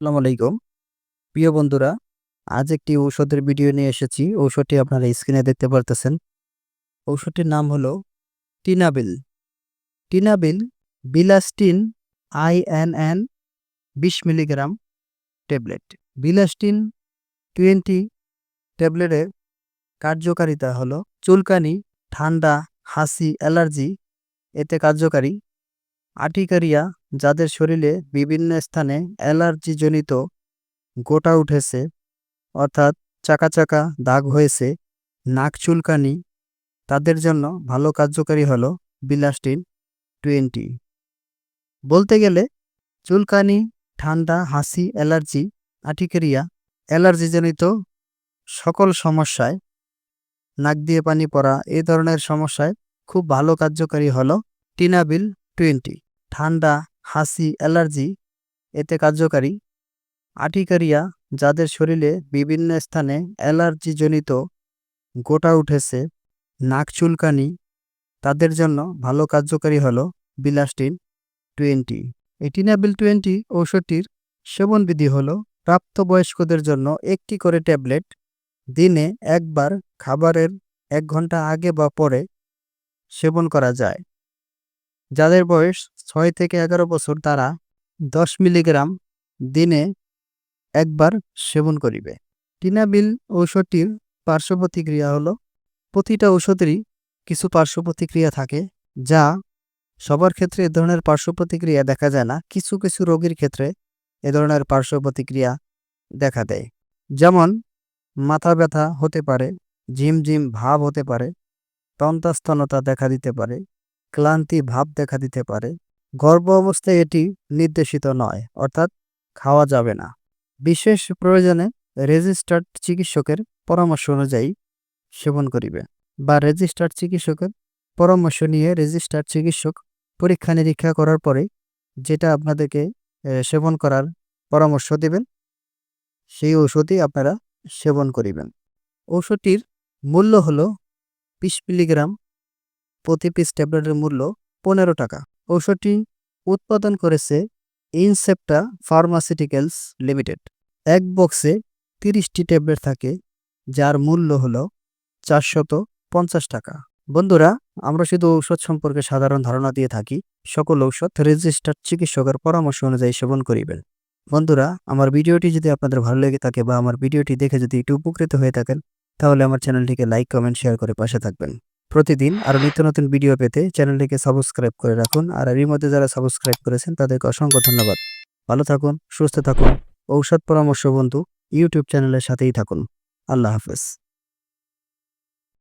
আসসালামু আলাইকুম। প্রিয় বন্ধুরা, আজ একটি ঔষধের ভিডিও নিয়ে এসেছি। ঔষধটি আপনারা স্ক্রিনে দেখতে পারতেছেন। ঔষধটির নাম হলো Tinabil. Tinabil bilastine I N N বিশ মিলিগ্রাম ট্যাবলেট। বিলাস্টিন টোয়েন্টি ট্যাবলেটের কার্যকারিতা হলো চুলকানি, ঠান্ডা, হাসি, অ্যালার্জি, এতে কার্যকারী। আটিকারিয়া যাদের শরীরে বিভিন্ন স্থানে অ্যালার্জিজনিত গোটা উঠেছে, অর্থাৎ চাকা চাকা দাগ হয়েছে, নাক চুলকানি, তাদের জন্য ভালো কার্যকারী হলো বিলাস্টিন টোয়েন্টি। বলতে গেলে, চুলকানি, ঠান্ডা, হাসি, অ্যালার্জি আটিকেরিয়া অ্যালার্জিজনিত সকল সমস্যায় নাক দিয়ে পানি পড়া এই ধরনের সমস্যায় খুব ভালো কার্যকারী হলো টিনাবিল টোয়েন্টি। ঠান্ডা, হাসি, অ্যালার্জি, এতে কার্যকারী। আটিকারিয়া যাদের শরীরে বিভিন্ন স্থানে অ্যালার্জিজনিত গোটা উঠেছে, নাক চুলকানি, তাদের জন্য ভালো কার্যকারী হলো বিলাস্টিন টোয়েন্টি। এটিনাবিল টোয়েন্টি ঔষধটির সেবনবিধি হলো প্রাপ্তবয়স্কদের জন্য একটি করে ট্যাবলেট দিনে একবার খাবারের এক ঘণ্টা আগে বা পরে সেবন করা যায়। যাদের বয়স ছয় থেকে এগারো বছর তারা দশ মিলিগ্রাম দিনে একবার সেবন করিবে। টিনাবিল ঔষধটির পার্শ্ব প্রতিক্রিয়া হলো, প্রতিটা ঔষধেরই কিছু পার্শ্ব প্রতিক্রিয়া থাকে, যা সবার ক্ষেত্রে এ ধরনের পার্শ্ব প্রতিক্রিয়া দেখা যায় না। কিছু কিছু রোগীর ক্ষেত্রে এ ধরনের পার্শ্ব প্রতিক্রিয়া দেখা দেয়। যেমন, মাথা ব্যথা হতে পারে ঝিমঝিম ভাব হতে পারে, তন্তাস্তনতা দেখা দিতে পারে, ক্লান্তি ভাব দেখা দিতে পারে গর্ভ অবস্থায় এটি নির্দেশিত নয়, অর্থাৎ খাওয়া যাবে না। বিশেষ প্রয়োজনে রেজিস্টার্ড চিকিৎসকের পরামর্শ অনুযায়ী সেবন করিবে বা রেজিস্টার্ড চিকিৎসকের পরামর্শ নিয়ে রেজিস্টার্ড চিকিৎসক পরীক্ষা নিরীক্ষা করার পরে যেটা আপনাদেরকে সেবন করার পরামর্শ দেবেন, সেই ঔষধই আপনারা সেবন করিবেন। ঔষধটির মূল্য হলো বিশ মিলিগ্রাম প্রতি পিস ট্যাবলেটের মূল্য পনেরো টাকা। ঔষধটি উৎপাদন করেছে ইনসেপ্টা ফার্মাসিউটিক্যালস লিমিটেড। এক বক্সে তিরিশটি ট্যাবলেট থাকে, যার মূল্য হলো চারশত পঞ্চাশ টাকা। বন্ধুরা, আমরা শুধু ঔষধ সম্পর্কে সাধারণ ধারণা দিয়ে থাকি। সকল ঔষধ রেজিস্টার্ড চিকিৎসকের পরামর্শ অনুযায়ী সেবন করিবেন। বন্ধুরা, আমার ভিডিওটি যদি আপনাদের ভালো লেগে থাকে বা আমার ভিডিওটি দেখে যদি একটু উপকৃত হয়ে থাকেন, তাহলে আমার চ্যানেলটিকে লাইক, কমেন্ট, শেয়ার করে পাশে থাকবেন। প্রতিদিন আরও নিত্য নতুন ভিডিও পেতে চ্যানেলটিকে সাবস্ক্রাইব করে রাখুন আর এরই মধ্যে যারা সাবস্ক্রাইব করেছেন তাদেরকে অসংখ্য ধন্যবাদ। ভালো থাকুন, সুস্থ থাকুন, ঔষধ পরামর্শ বন্ধু, ইউটিউব চ্যানেলের সাথেই থাকুন। আল্লাহ হাফেজ।